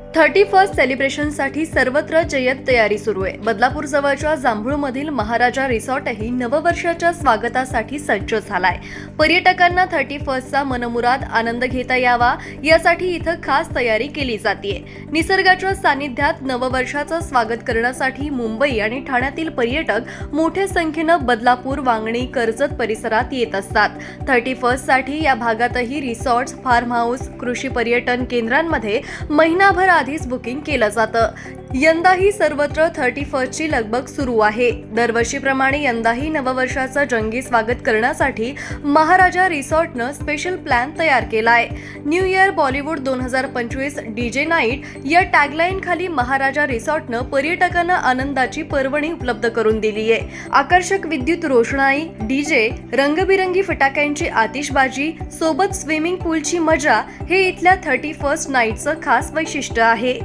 Thirty first सेलिब्रेशनसाठी सर्वत्र जय्यत तयारी सुरू आहे. बदलापूर जवळच्या जांभूळमधील महाराजा रिसॉर्टही नववर्षाच्या स्वागतासाठी सज्ज झालाय. पर्यटकांना थर्टी फर्स्टचा मनमुराद आनंद घेता यावा यासाठी इथं खास तयारी केली जाते निसर्गाच्या सानिध्यात नववर्षाचं स्वागत करण्यासाठी मुंबई आणि ठाण्यातील पर्यटक मोठ्या संख्येनं बदलापूर वांगणी कर्जत परिसरात येत असतात. थर्टी फर्स्टसाठी या भागातही रिसॉर्ट्स फार्म हाऊस कृषी पर्यटन केंद्रांमध्ये महिनाभर आधीच बुकिंग केलं जातं. यंदाही सर्वत्र थर्टी फर्स्टची लगबग सुरू आहे. दरवर्षीप्रमाणे यंदाही नववर्षाचं जंगी स्वागत करण्यासाठी महाराजा रिसॉर्टनं स्पेशल प्लॅन तयार केला आहे न्यू इयर बॉलिवूड दोन हजार पंचवीस डीजे नाईट या टॅगलाईनखाली महाराजा रिसॉर्टनं पर्यटकांना आनंदाची पर्वणी उपलब्ध करून दिली आहे. आकर्षक विद्युत रोषणाई डीजे रंगबिरंगी फटाक्यांची आतिषबाजी सोबत स्विमिंग पूलची मजा हे इथल्या थर्टी फर्स्ट नाईटचं खास वैशिष्ट्य आहे.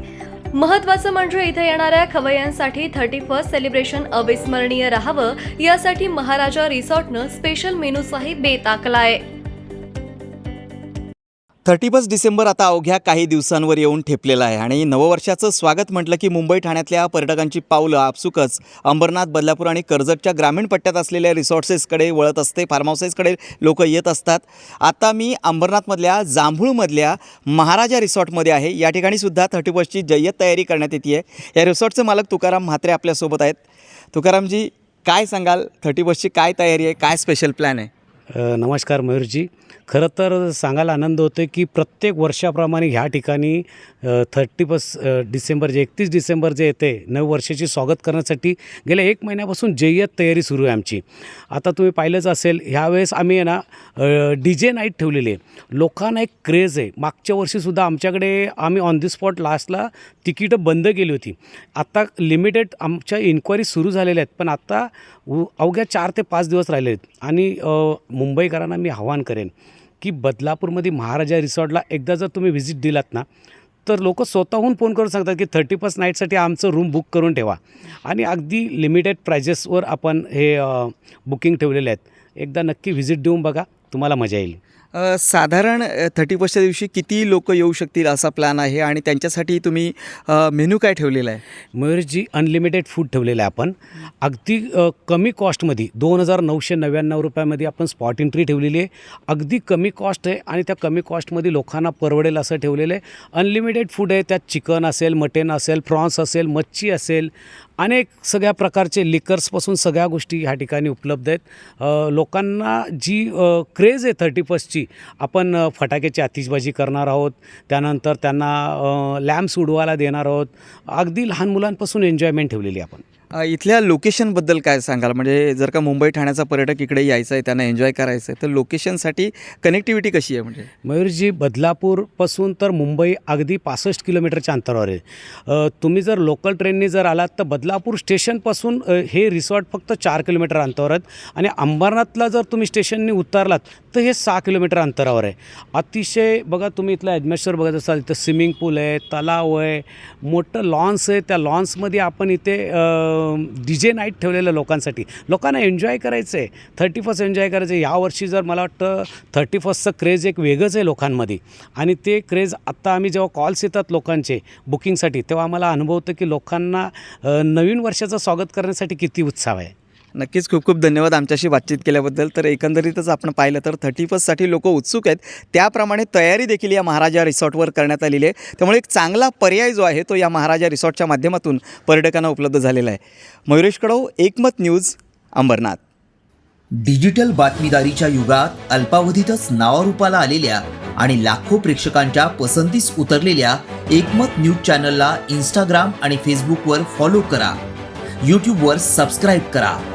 महत्वाचं म्हणजे इथे येणाऱ्या खवय्यांसाठी थर्टी फर्स्ट सेलिब्रेशन अविस्मरणीय राहावं यासाठी महाराजा रिसॉर्टनं स्पेशल मेनूचाही बेत आखलाय थर्टी फर्स्ट डिसेंबर आता अवघ्या काही दिवसांवर येऊन ठेपलेला आहे आणि नववर्षाचं स्वागत म्हटलं की मुंबई ठाण्यातल्या पर्यटकांची पावलं आपसुकच. अंबरनाथ बदलापूर आणि कर्जतच्या ग्रामीण पट्ट्यात असलेल्या रिसॉर्ट्सेसकडे वळत असते फार्म हाऊसेसकडे लोक येत असतात. आता मी अंबरनाथमधल्या जांभूळमधल्या महाराजा रिसॉर्टमध्ये आहे. या ठिकाणी सुद्धा थर्टी फर्स्टची जय्यत तयारी करण्यात येते आहे या रिसॉर्टचे मालक तुकाराम म्हात्रे आपल्यासोबत आहेत. तुकारामजी काय सांगाल? थर्टी फर्स्टची काय तयारी आहे? काय स्पेशल प्लॅन आहे? नमस्कार मयूरजी. खरं तर सांगायला आनंद होतो आहे की प्रत्येक वर्षाप्रमाणे ह्या ठिकाणी थर्टी फस्ट डिसेंबर जे एकतीस डिसेंबर जे येते नऊ वर्षाची स्वागत करण्यासाठी गेल्या एक महिन्यापासून जय्यत तयारी सुरू आहे आमची. आता तुम्ही पाहिलंच असेल ह्यावेळेस आम्ही आहे ना डी जे नाईट ठेवलेली आहे. लोकांना एक क्रेज आहे. मागच्या वर्षीसुद्धा आमच्याकडे आम्ही ऑन दी स्पॉट लास्टला तिकीटं बंद केली होती. आत्ता लिमिटेड आमच्या इन्क्वायरी सुरू झालेल्या आहेत पण आत्ता उ- अवघ्या चार ते पाच दिवस राहिले आहेत आणि मुंबईकरांना मी आवाहन करेन की बदलापूरमध्ये महाराजा रिसॉर्टला एकदा जर तुम्ही व्हिजिट दिलात ना तर लोक स्वतःहून फोन करून सांगतात की थर्टी फर्स्ट नाईटसाठी आमचं रूम बुक करून ठेवा. आणि अगदी लिमिटेड प्रायजेसवर आपण हे बुकिंग ठेवलेले आहेत. एकदा नक्की व्हिजिट देऊन बघा तुम्हाला मजा येईल. साधारण थर्टी फर्स्टच्या दिवशी किती लोक येऊ शकतील असा प्लॅन आहे आणि त्यांच्यासाठी तुम्ही मेन्यू काय ठेवलेला आहे? मयूरजी अनलिमिटेड फूड ठेवलेलं आहे आपण. अगदी कमी कॉस्टमध्ये दोन हजार नऊशे नव्याण्णव रुपयामध्ये आपण स्पॉट एंट्री ठेवलेली आहे. अगदी कमी कॉस्ट आहे आणि त्या कमी कॉस्टमध्ये लोकांना परवडेल असं ठेवलेलं आहे. अनलिमिटेड फूड आहे त्यात चिकन असेल मटन असेल प्रॉन्स असेल मच्छी असेल अनेक सगळ्या प्रकारचे लिकर्सपासून सगळ्या गोष्टी ह्या ठिकाणी उपलब्ध आहेत. लोकांना जी क्रेज आहे थर्टी फर्स्टची आपण फटाक्याची आतिषबाजी करणार आहोत. त्यानंतर त्यांना लॅम्प्स उडवायला देणार आहोत. अगदी लहान मुलांपासून एन्जॉयमेंट ठेवलेली आपण. इथल्या लोकेशनबद्दल काय सांगाल? म्हणजे जर का मुंबई ठाण्याचा पर्यटक इकडे यायचा आहे त्यांना एन्जॉय करायचं आहे तर लोकेशनसाठी कनेक्टिव्हिटी कशी आहे म्हणजे? मयूरजी बदलापूरपासून तर मुंबई अगदी पासष्ट किलोमीटरच्या अंतरावर आहे. तुम्ही जर लोकल ट्रेननी जर आलात तर बदलापूर स्टेशनपासून हे रिसॉर्ट फक्त चार किलोमीटर अंतरावर आहेत. आणि अंबरनाथला जर तुम्ही स्टेशननी उतरलात तर हे सहा किलोमीटर अंतरावर आहे. अतिशय बघा तुम्ही इथलं ॲडमेश्वर बघत असाल तर स्विमिंग पूल आहे तलाव आहे मोठं लॉन्स आहे. त्या लॉन्समध्ये आपण इथे डी जे नाईट ठेवलेलं लोकांसाठी. लोकांना एन्जॉय करायचं आहे थर्टी फर्स्ट एन्जॉय करायचं आहे यावर्षी जर मला वाटतं थर्टी फर्स्टचं क्रेज एक वेगळंच आहे लोकांमध्ये. आणि ते क्रेज आत्ता आम्ही जेव्हा कॉल्स येतात लोकांचे बुकिंगसाठी तेव्हा आम्हाला अनुभवतं की लोकांना नवीन वर्षाचं स्वागत करण्यासाठी किती उत्साह आहे. नक्कीच खूप खूप धन्यवाद आमच्याशी बातचीत केल्याबद्दल. तर एकंदरीतच आपण पाहिलं तर थर्टी फर्स्टसाठी लोक उत्सुक आहेत. त्याप्रमाणे तयारी देखील या महाराजा रिसॉर्टवर करण्यात आलेली आहे. त्यामुळे एक चांगला पर्याय जो आहे तो या महाराजा रिसॉर्टच्या माध्यमातून पर्यटकांना उपलब्ध झालेला आहे. मयुरेश कडव एकमत न्यूज अंबरनाथ. डिजिटल बातमीदारीच्या युगात अल्पावधीतच नावारूपाला आलेल्या आणि लाखो प्रेक्षकांच्या पसंतीस उतरलेल्या एकमत न्यूज चॅनलला इंस्टाग्राम आणि फेसबुकवर फॉलो करा. यूट्यूबवर सबस्क्राईब करा.